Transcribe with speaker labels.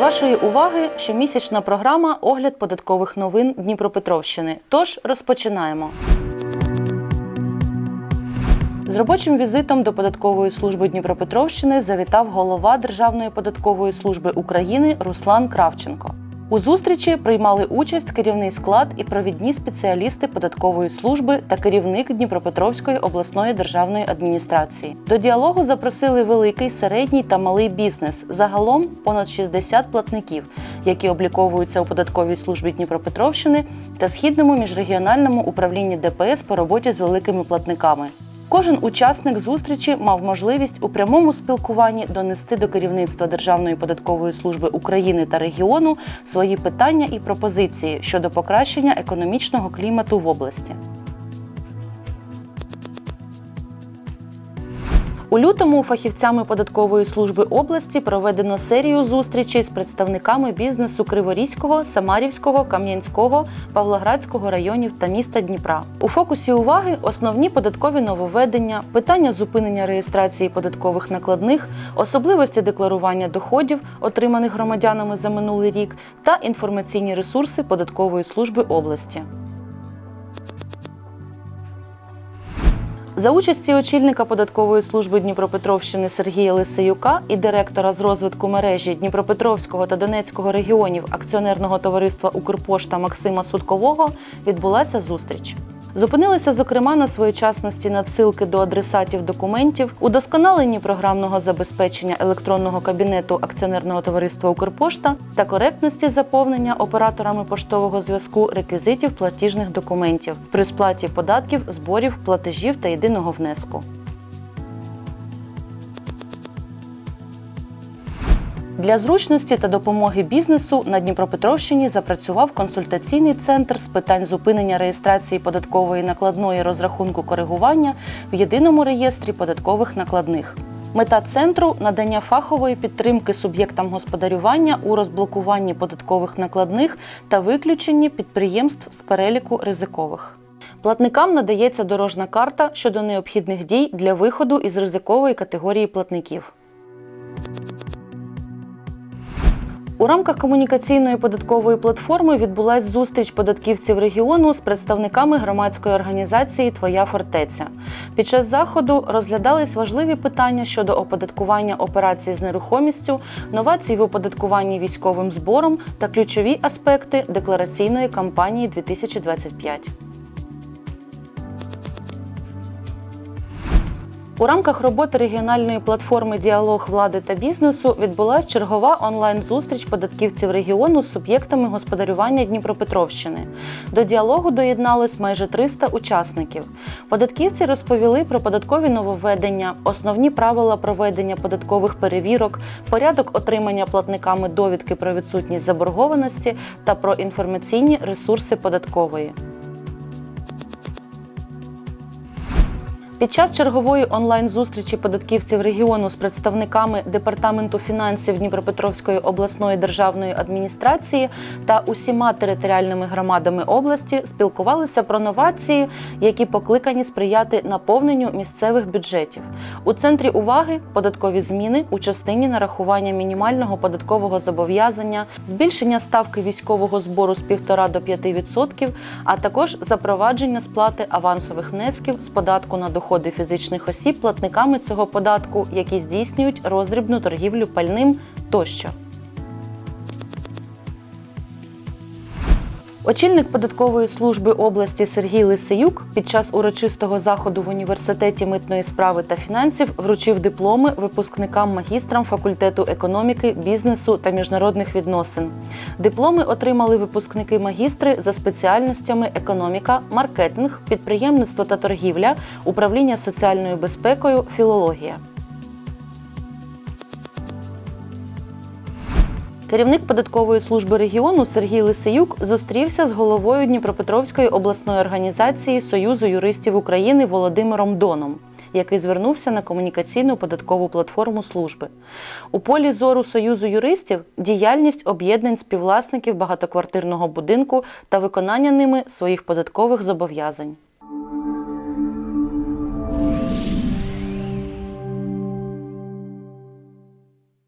Speaker 1: вашої уваги щомісячна програма Огляд податкових новин Дніпропетровщини. Тож розпочинаємо. З робочим візитом до податкової служби Дніпропетровщини завітав голова Державної податкової служби України Руслан Кравченко. У зустрічі приймали участь керівний склад і провідні спеціалісти податкової служби та керівник Дніпропетровської обласної державної адміністрації. До діалогу запросили великий, середній та малий бізнес. Загалом понад 60 платників, які обліковуються у податковій службі Дніпропетровщини та східному міжрегіональному управлінні ДПС по роботі з великими платниками. Кожен учасник зустрічі мав можливість у прямому спілкуванні донести до керівництва Державної податкової служби України та регіону свої питання і пропозиції щодо покращення економічного клімату в області. У лютому фахівцями податкової служби області проведено серію зустрічей з представниками бізнесу Криворізького, Самарівського, Кам'янського, Павлоградського районів та міста Дніпра. У фокусі уваги основні податкові нововведення, питання зупинення реєстрації податкових накладних, особливості декларування доходів, отриманих громадянами за минулий рік, та інформаційні ресурси податкової служби області. За участі очільника податкової служби Дніпропетровщини Сергія Лисеюка і директора з розвитку мережі Дніпропетровського та Донецького регіонів акціонерного товариства Укрпошта Максима Судкового відбулася зустріч. Зупинилися, зокрема, на своєчасності надсилки до адресатів документів, удосконаленні програмного забезпечення електронного кабінету акціонерного товариства Укрпошта та коректності заповнення операторами поштового зв'язку реквізитів платіжних документів при сплаті податків, зборів, платежів та єдиного внеску. Для зручності та допомоги бізнесу на Дніпропетровщині запрацював консультаційний центр з питань зупинення реєстрації податкової накладної розрахунку коригування в єдиному реєстрі податкових накладних. Мета центру надання фахової підтримки суб'єктам господарювання у розблокуванні податкових накладних та виключенні підприємств з переліку ризикових. Платникам надається дорожна карта щодо необхідних дій для виходу із ризикової категорії платників. У рамках комунікаційної податкової платформи відбулась зустріч податківців регіону з представниками громадської організації Твоя фортеця. Під час заходу розглядались важливі питання щодо оподаткування операцій з нерухомістю, новацій в оподаткуванні військовим збором та ключові аспекти деклараційної кампанії 2025. У рамках роботи регіональної платформи Діалог влади та бізнесу відбулася чергова онлайн-зустріч податківців регіону з суб'єктами господарювання Дніпропетровщини. До діалогу доєднались майже 300 учасників. Податківці розповіли про податкові нововведення, основні правила проведення податкових перевірок, порядок отримання платниками довідки про відсутність заборгованості та про інформаційні ресурси податкової. Під час чергової онлайн-зустрічі податківців регіону з представниками департаменту фінансів Дніпропетровської обласної державної адміністрації та усіма територіальними громадами області спілкувалися про новації, які покликані сприяти наповненню місцевих бюджетів. У центрі уваги податкові зміни у частині нарахування мінімального податкового зобов'язання, збільшення ставки військового збору з 1,5 до 5%, а також запровадження сплати авансових внесків з податку на доходи фізичних осіб платниками цього податку, які здійснюють роздрібну торгівлю пальним тощо. Очільник податкової служби області Сергій Лисеюк під час урочистого заходу в університеті митної справи та фінансів вручив дипломи випускникам магістрам факультету економіки, бізнесу та міжнародних відносин. Дипломи отримали випускники магістри за спеціальностями економіка, маркетинг, підприємництво та торгівля, управління соціальною безпекою, філологія. Керівник податкової служби регіону Сергій Лисеюк зустрівся з головою Дніпропетровської обласної організації Союзу юристів України Володимиром Доном. Який звернувся на комунікаційну податкову платформу служби у полі зору Союзу юристів діяльність об'єднань співвласників багатоквартирного будинку та виконання ними своїх податкових зобов'язань.